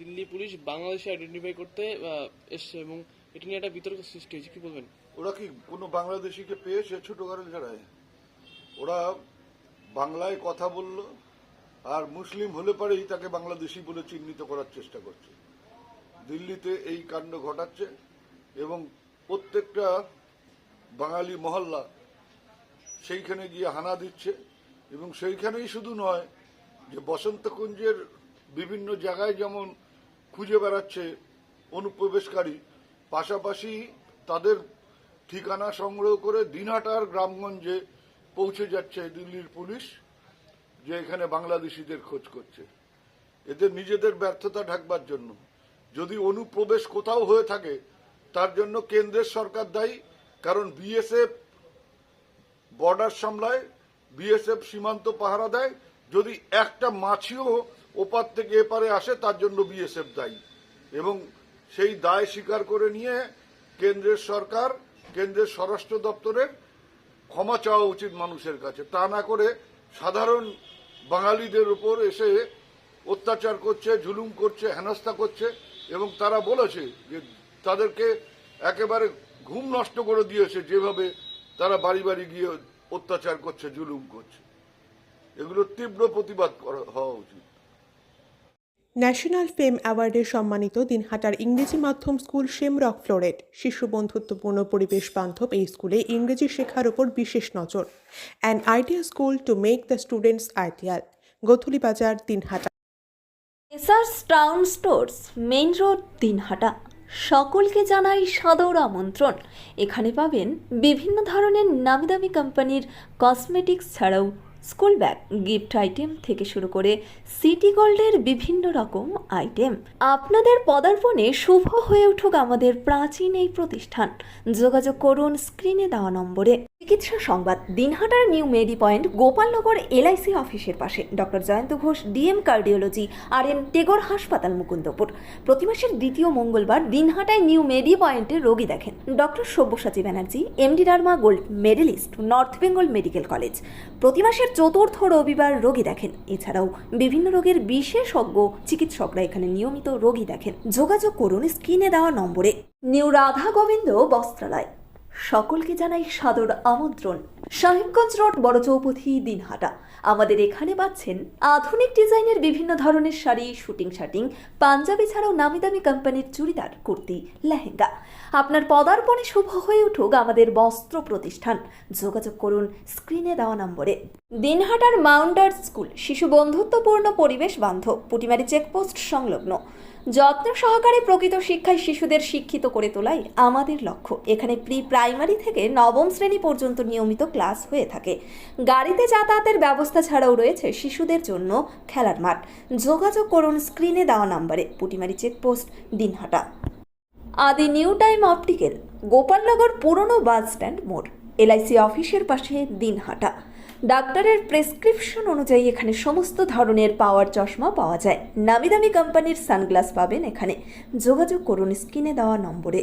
Delhi police বাংলাদেশে identify করতে এসছে এবং এটা নিয়ে একটা বিতর্ক সৃষ্টি হয়েছে। কি বলবেন? ওরা কি কোনো বাংলাদেশিকে পেয়েছে ছোট গাড়ি ছাড়ায় ওরা বাংলায় কথা বলল, আর মুসলিম হলে পরেই তাকে বাংলাদেশি বলে চিহ্নিত করার চেষ্টা করছে। দিল্লিতে এই কাণ্ড ঘটাচ্ছে এবং প্রত্যেকটা বাঙালি মহল্লা সেইখানে গিয়ে হানা দিচ্ছে এবং সেইখানেই শুধু নয় যে বসন্তকুঞ্জের বিভিন্ন জায়গায় যেমন খুঁজে বেড়াচ্ছে অনুপ্রবেশকারী। পাশাপাশি তাদের ঠিকানা সংগ্রহ করে দিনহাটার গ্রামগঞ্জে পৌঁছে যাচ্ছে দিল্লির পুলিশ, যে এখানে বাংলাদেশিদের খোঁজ করছে। এদের নিজেদের ব্যর্থতা ঢাকবার জন্য। যদি অনুপ্রবেশ কোথাও হয়ে থাকে, তার জন্য কেন্দ্রের সরকার দায়ী, কারণ বিএসএফ বর্ডার সামলায়, বিএসএফ সীমান্ত পাহারা দেয়। যদি একটা মাছিও ওপার থেকে এপারে আসে, তার জন্য বিএসএফ দায়ী। এবং সেই দায় স্বীকার করে নিয়ে কেন্দ্রের সরকার, কেন্দ্রের স্বরাষ্ট্র দপ্তরের ক্ষমা চাওয়া উচিত মানুষের কাছে। তা না করে সাধারণ বাঙালিদের উপর এসে অত্যাচার করছে, জুলুম করছে, হেনস্থা করছে, এবং তারা বলেছে যে তাদেরকে একেবারে ঘুম নষ্ট করে দিয়েছে যেভাবে তারা বাড়ি বাড়ি গিয়ে অত্যাচার করছে, জুলুম করছে। এগুলোর তীব্র প্রতিবাদ করা হওয়া উচিত। ন্যাশনাল ফেম অ্যাওয়ার্ডে সম্মানিত দিনহাটার ইংরেজি মাধ্যম স্কুল শেমরক ফ্লোরেট শিশু বন্ধুত্বপূর্ণ পরিবেশ বান্ধব এই স্কুলে ইংরেজি শেখার উপর বিশেষ নজর। An idea school to make the students ideal Gothuli Bazar, Dinhata. Essars town stores main road Dinhata. সকলকে জানাই সাদর আমন্ত্রণ। এখানে পাবেন বিভিন্ন ধরনের নামি দামি কোম্পানির কসমেটিক্স ছাড়াও স্কুল ব্যাগ, গিফট আইটেম থেকে শুরু করে সিটি গোল্ডের বিভিন্ন রকম আইটেম। আপনাদের পদার্পণে শুভ হয়ে উঠুক আমাদের প্রাচীন এই প্রতিষ্ঠান। যোগাযোগ করুন স্ক্রিনে দেওয়া নম্বরে। চিকিৎসা সংবাদ, দিনহাটার new medi point, Gopalnagar LIC অফিসের পাশে। Doctor Joyanta Ghosh, DM cardiology R N Tagore হাসপাতাল, মুকুন্দপুর। প্রতি মাসের দ্বিতীয় মঙ্গলবার দিনহাটায় নিউ মেডি পয়েন্টে রোগী দেখেন। Doctor Sabyasachi Banerjee MD derma gold medalist, North Bengal medical college. প্রতি মাসের চতুর্থ রবিবার রোগী দেখেন। এছাড়াও বিভিন্ন রোগের বিশেষজ্ঞ চিকিৎসকরা এখানে নিয়মিত রোগী দেখেন। যোগাযোগ করুন স্ক্রিনে দেওয়া নম্বরে। নিউ রাধা গোবিন্দ বস্ত্রালয়। সকলকে জানাই সাদর আমন্ত্রণ। সাহেবগঞ্জ রোড, বড় চৌপথি, দিনহাটা। আমাদের এখানে পাচ্ছেন আধুনিক ডিজাইনের বিভিন্ন ধরনের শাড়ি, শুটিং শাটিং, পাঞ্জাবি ছাড়াও নামি দামি কোম্পানির চুড়িদার, কুর্তি, লেহেঙ্গা। আপনার পদার্পণে শুভ হয়ে উঠুক আমাদের বস্ত্র প্রতিষ্ঠান। যোগাযোগ করুন স্ক্রিনে দেওয়া নম্বরে। দিনহাটার মাউন্টার স্কুল, শিশু বন্ধুত্বপূর্ণ পরিবেশ বান্ধব, পুটিমারি চেকপোস্ট সংলগ্ন। যত্ন সহকারে প্রকৃত শিক্ষায় শিশুদের শিক্ষিত করে তোলাই আমাদের লক্ষ্য। এখানে প্রি প্রাইমারি থেকে নবম শ্রেণি পর্যন্ত নিয়মিত ক্লাস হয়ে থাকে। গাড়িতে যাতায়াতের ব্যবস্থা ছাড়াও রয়েছে শিশুদের জন্য খেলার মাঠ। যোগাযোগ করুন স্ক্রিনে দেওয়া নম্বরে, পুটিমারি চেকপোস্ট, দিনহাটা। আদি নিউ টাইম অপটিক্যাল, গোপালনগর পুরনো বাস স্ট্যান্ড মোড়, এলআইসি অফিসের পাশে দিনহাটা। ডাক্তারের প্রেসক্রিপশন অনুযায়ী এখানে সমস্ত ধরনের পাওয়ার চশমা পাওয়া যায়। নামি দামি কোম্পানির সানগ্লাস পাবেন এখানে। যোগাযোগ করুন স্ক্রিনে দেওয়া নম্বরে।